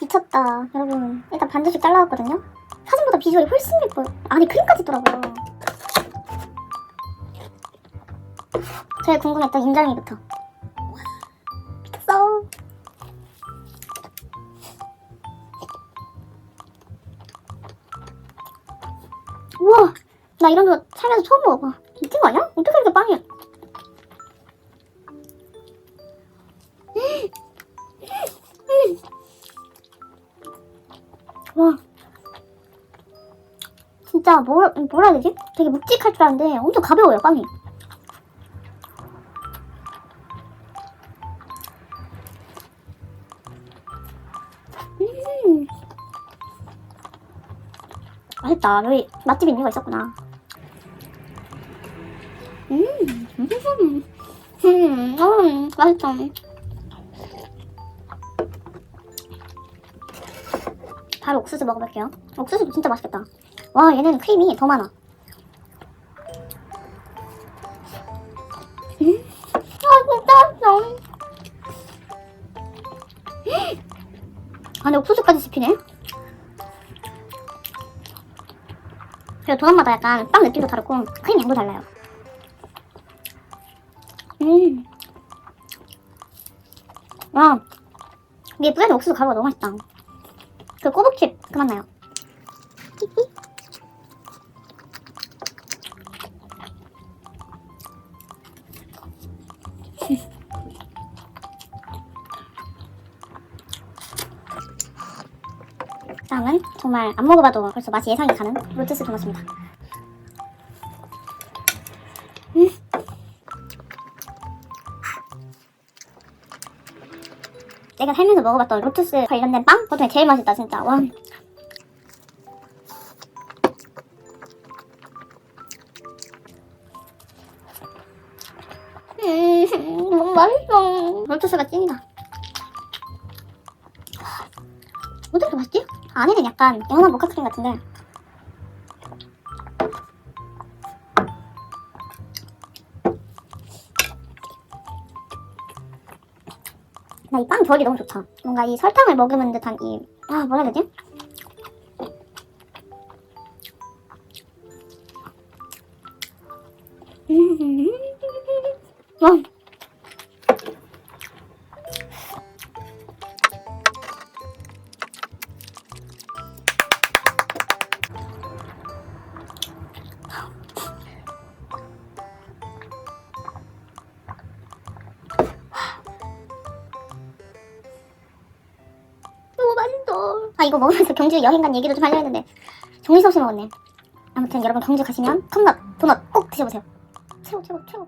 미쳤다. 여러분 일단 반드시 잘라왔거든요. 사진보다 비주얼이 훨씬 예뻐요 안에 크림까지 있더라고요. 제일 궁금했던 인절미부터. 미쳤어. 우와 나 이런 거 살면서 처음 먹어봐 진짜 뭘, 뭐라 해야 되지? 되게 묵직할 줄 알았는데 엄청 가벼워요 빵이 음 맛있다 여기 맛집 있는 거 있었구나 음, 음, 음, 음 맛있다 바로 옥수수 먹어볼게요. 옥수수도 진짜 맛있겠다. 와, 얘는 크림이 더 많아. 음? 아, 진짜 맛있어. 안에 옥수수까지 씹히네. 그리고 도넛마다 약간 빵 느낌도 다르고 크림 양도 달라요. 음. 와, 위에 뿌려진 옥수수 가루가 너무 맛있다. 그 꼬북칩 그 맛나요. 다 음은 정말 안 먹어봐도 벌써 맛이 예상이 가는 로투스 도넛입니다. 음. 내가 살면서 먹어봤던 로투스 관련된 빵? 그중에 제일 맛있다 진짜 와 음, 너무 맛있어 로투스가 찐이다 어떻게 맛있지? 안에는 약간 연한 모카 크림 같은데 나 이 빵 결이 너무 좋다. 뭔가 이 설탕을 머금은 듯한 이, 아, 뭐라 해야 되지? 아, 이거 먹으면서 경주 여행 간 얘기도 좀 하려 했는데, 정신없이 먹었네. 아무튼 여러분 경주 가시면 컵넛, 도넛 꼭 드셔보세요. 최고, 최고, 최고.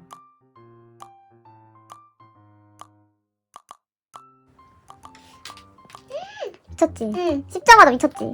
미쳤지? 응. 씹자마자 미쳤지?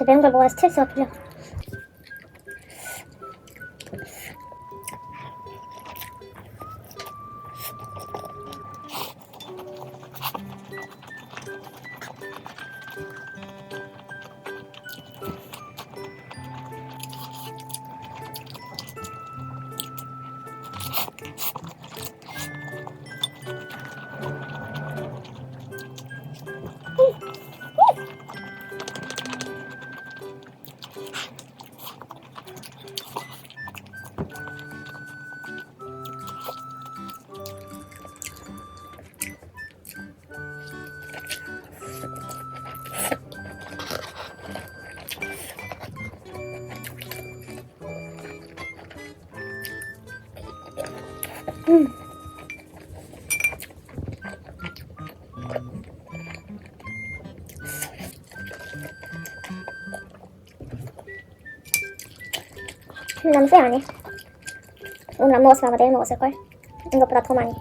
아, 역시 매운 걸 먹어야 스트레스가 풀려. 너무 쎄 아니? 오늘 안 먹었으면 아마 내일 먹었을걸? 이것보다 더 많이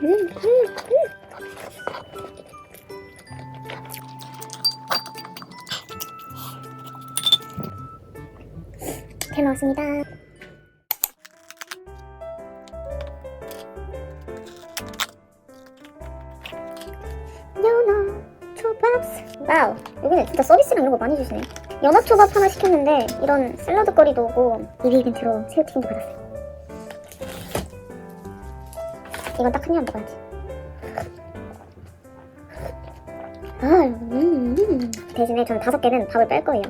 음, 음, 음. 잘 먹었습니다. 연어 초밥 와우. 여기는 진짜 서비스랑 이런 거 많이 주시네. 연어 초밥 하나 시켰는데 이런 샐러드 거리도 오고 이비 이벤트로 새우튀김도 받았어요. 이건 딱 한 입만 먹어야지. 아, 음, 음. 대신에 전 다섯 개는 밥을 뺄 거예요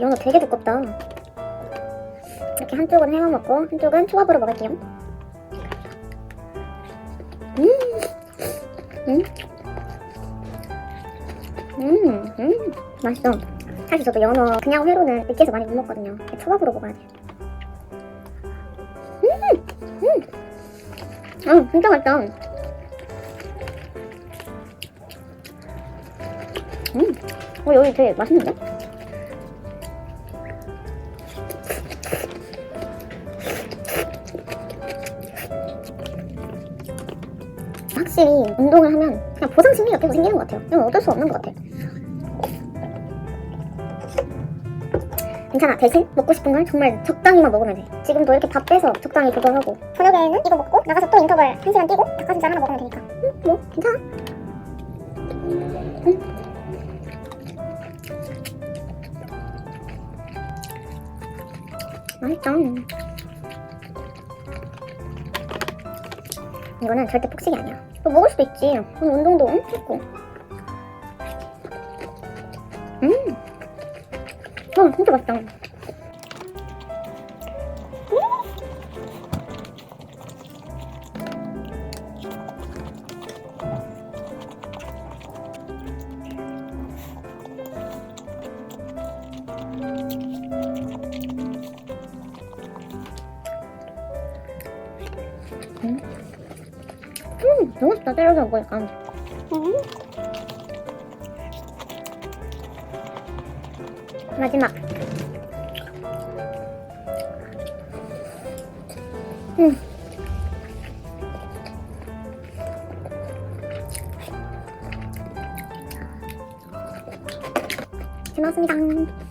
음, 연어 되게 두껍다. 이렇게 한쪽은 해먹 먹고 한쪽은 초밥으로 먹을게요. 음, 음, 음, 음, 맛있어. 사실 저도 연어 그냥 회로는 느끼해서 많이 못 먹거든요. 초밥으로 먹어야 돼. 음, 음, 아, 진짜 맛있다. 음, 어 여기 되게 맛있는데? 운동을 하면 그냥 보상 심리가 계속 생기는 것 같아요. 이건 어쩔 수 없는 것 같아. 괜찮아. 대신 먹고 싶은 걸 정말 적당히만 먹으면 돼. 지금도 이렇게 밥 빼서 적당히 조절하고 저녁에는 이거 먹고 나가서 또 인터벌 1시간 뛰고 닭가슴살 하나 먹으면 되니까 응, 뭐 괜찮아. 응. 맛있다. 이거는 절대 폭식이 아니야. 또 먹을 수도 있지. 오늘 운동도 응? 했고. 음. 어, 진짜 맛있다. 너무 맛있다. 때려서 먹으니까. 음. 마지막. 음. 잘 먹었습니다.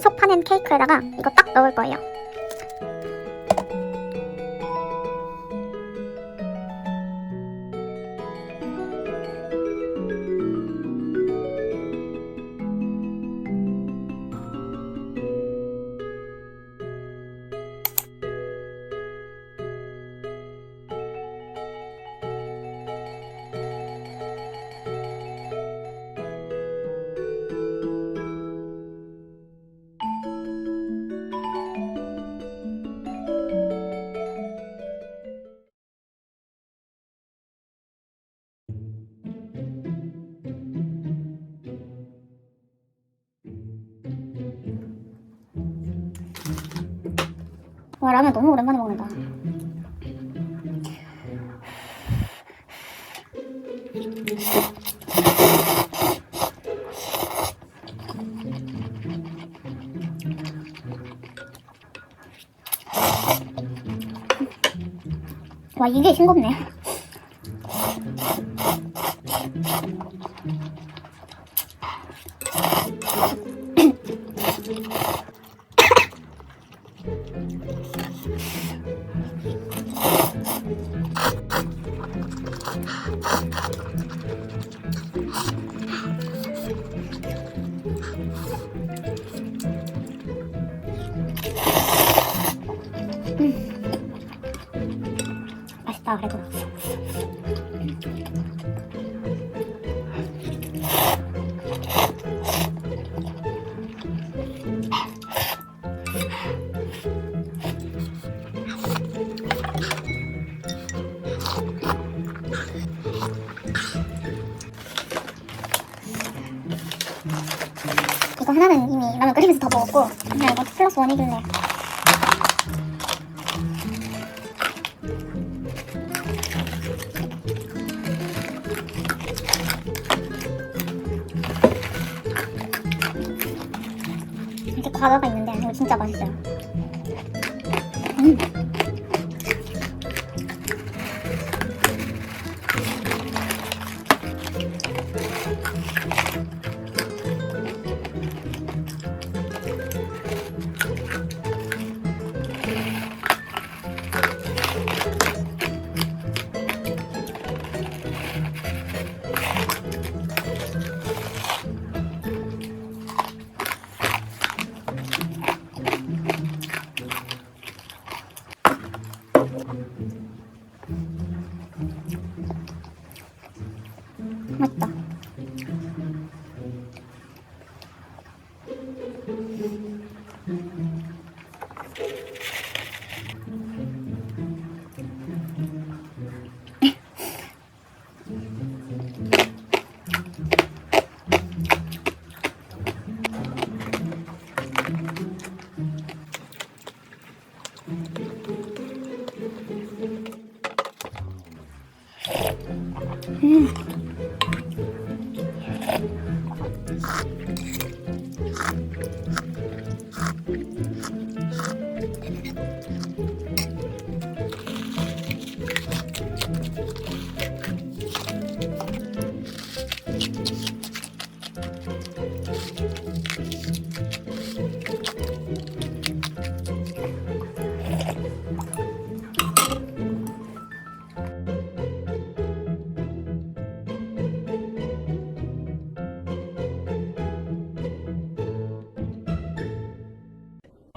속 파는 케이크에다가 이거 딱 넣을 거예요. 와 라면 너무 오랜만에 먹는다. 와 이게 싱겁네. 끓이면서 더 먹었고 그냥 이거 플러스 원이길래 이렇게 과자가 있는데 이거 진짜 맛있어요.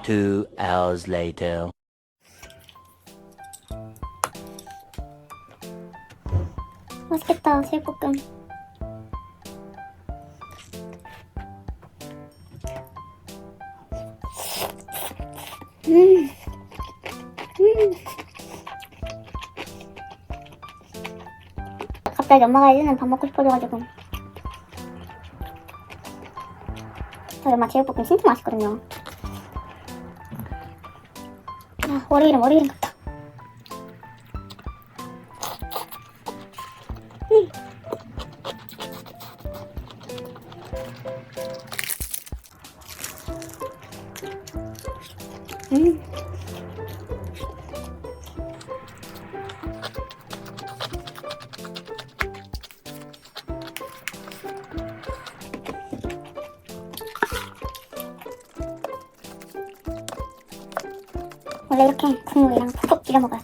Two hours later. 맛있겠다 제육볶음. 음. 음. 갑자기 엄마가 해주는 밥 먹고 싶어져가지고 저희 엄마 제육볶음 진짜 맛있거든요 아월 이렇게 국물이랑 푹푹 비벼 먹어야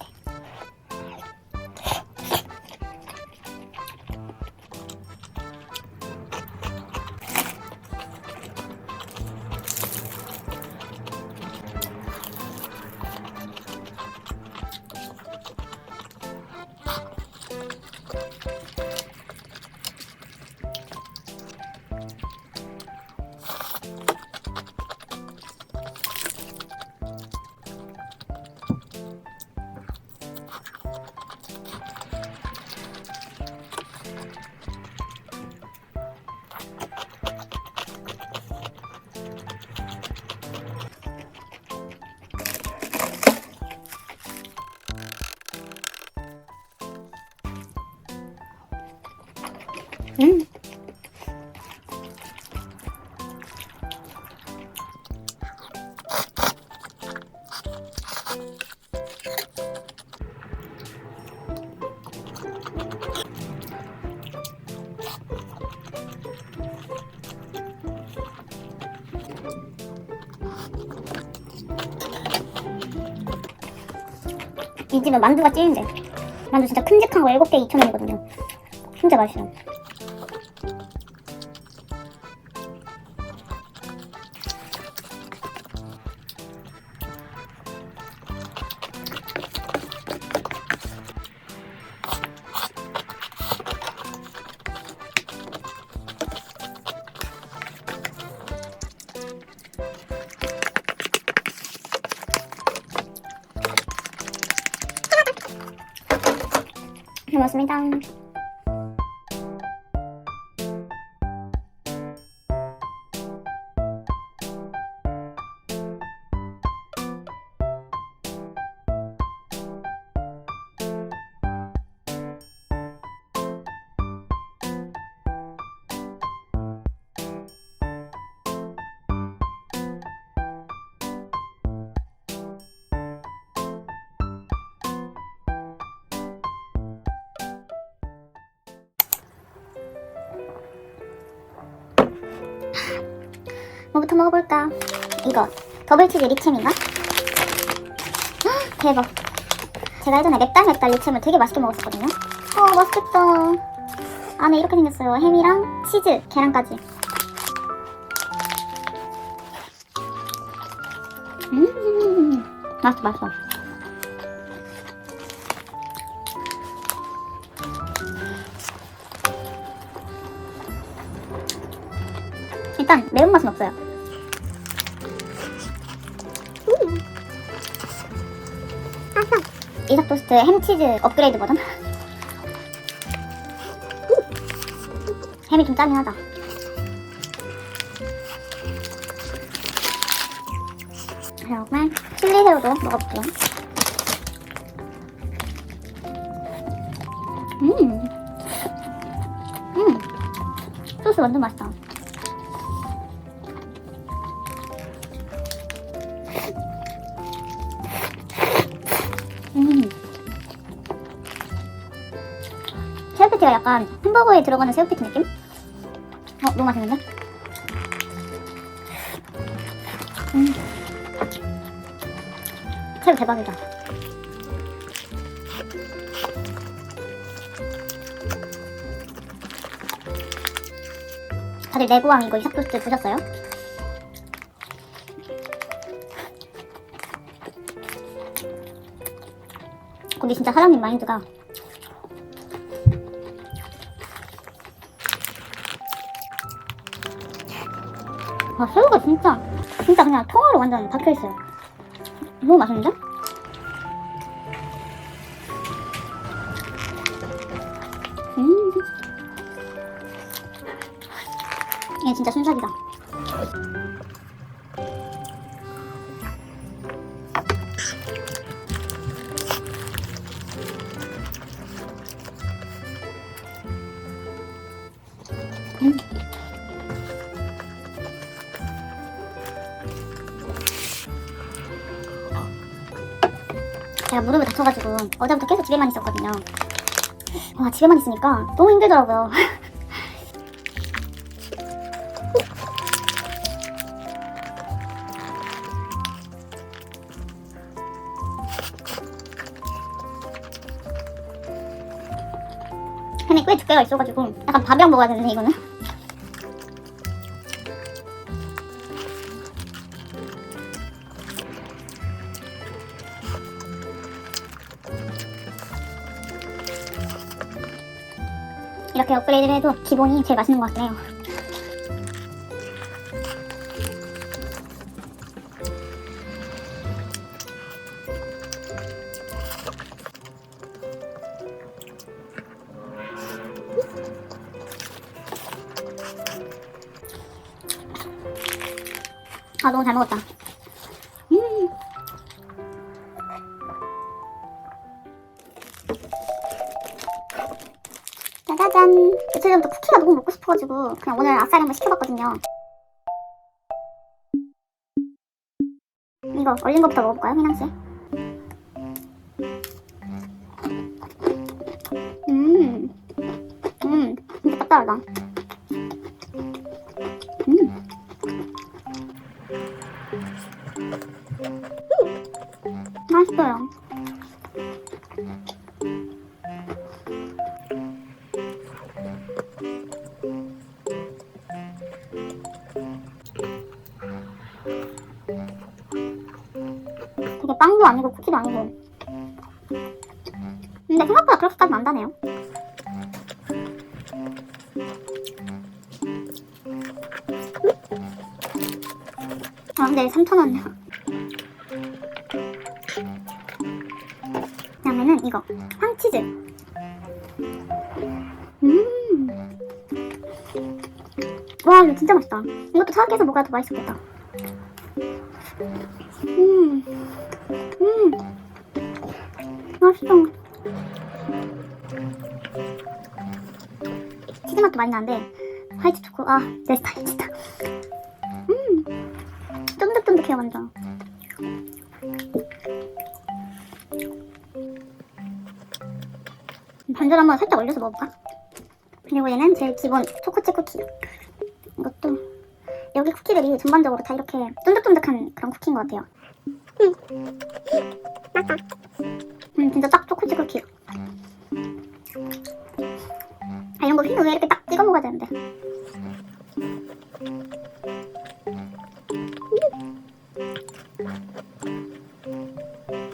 이 집은 만두가 찐인데 만두 진짜 큼직한 거 7개 2,000원이거든요. 진짜 맛있어 뭐부터 먹어볼까? 이거. 더블치즈 리챔인가? 헉, 대박. 제가 예전에 맵달 맵달 리챔을 되게 맛있게 먹었었거든요. 어 맛있겠다. 안에 이렇게 생겼어요. 햄이랑 치즈, 계란까지. 음 맛있어 맛있어. 일단 매운맛은 없어요 이삭 토스트 햄치즈 업그레이드 버전 햄이 좀 짜긴 하다 패티가 약간 햄버거에 들어가는 새우 패티 느낌? 어, 너무 맛있는데? 음. 새우 대박이다. 다들 내고왕 이거 이삭 토스트 보셨어요? 거기 진짜 사장님 마인드가 새우가 진짜 진짜 그냥 통으로 완전 박혀있어요 너무 맛있는데? 음. 얘 진짜 순삭이다 어제부터 계속 집에만 있었거든요. 와 집에만 있으니까 너무 힘들더라고요. 햄이 꽤 두께가 있어가지고 약간 밥이랑 먹어야 되네 이거는. 이렇게 업그레이드를 해도 기본이 제일 맛있는 것 같긴 해요. 아 너무 잘 먹었다. 음. 짜자잔. 며칠 전부터 쿠키가 너무 먹고 싶어가지고 그냥 오늘 아싸리 한번 시켜봤거든요. 이거 얼린 거부터 먹어볼까요, 희낭 씨? 음, 음, 진짜 짭짤하다. 생각보다 그렇게까지 난다네요. 아 근데 3,000원이야. 그다음에는 이거 황치즈. 음. 와 이거 진짜 맛있다. 이것도 차갑게 해서 먹어야 더 맛있었겠다. 음. 음. 맛있어. 많이 나는데 화이트 초코 아 내 스타일 진짜. 음. 쫀득쫀득해요 완전. 반절 한번 살짝 올려서 먹어볼까? 그리고 얘는 제일 기본 초코칩 쿠키. 이것도 여기 쿠키들이 전반적으로 다 이렇게 쫀득쫀득한 그런 쿠키인 것 같아요. 음. 음, 진짜 딱 초코칩 쿠키. 아, 이런 거 휘는 왜 이렇게 딱 찍어 먹어야 되는데.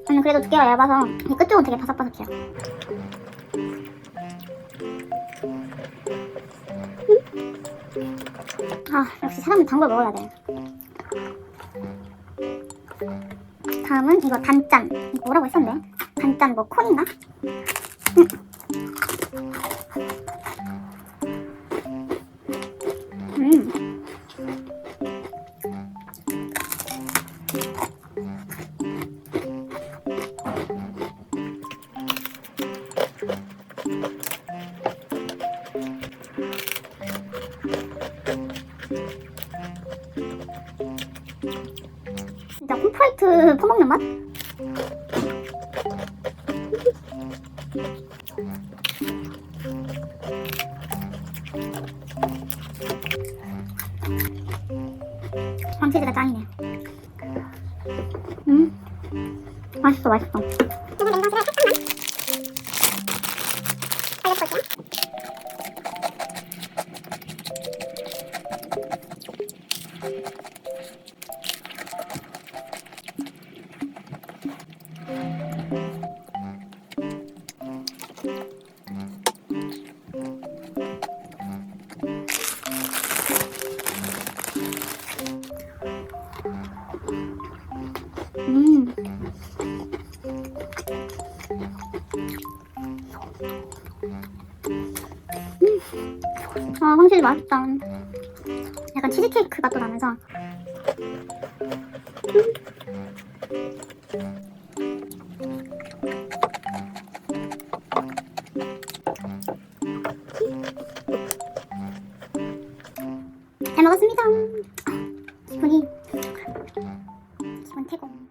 저는 그래도 두께가 얇아서 이 끝쪽은 되게 바삭바삭해요. 아 역시 사람은 단 걸 먹어야 돼. 다음은 이거 단짠. 이거 뭐라고 했었는데? 단짠 뭐 콘인가? 음. 음. 待って。 확실히 맛있다. 약간 치즈케이크 맛도 나면서. 잘 먹었습니다. 기분이 기분 최고.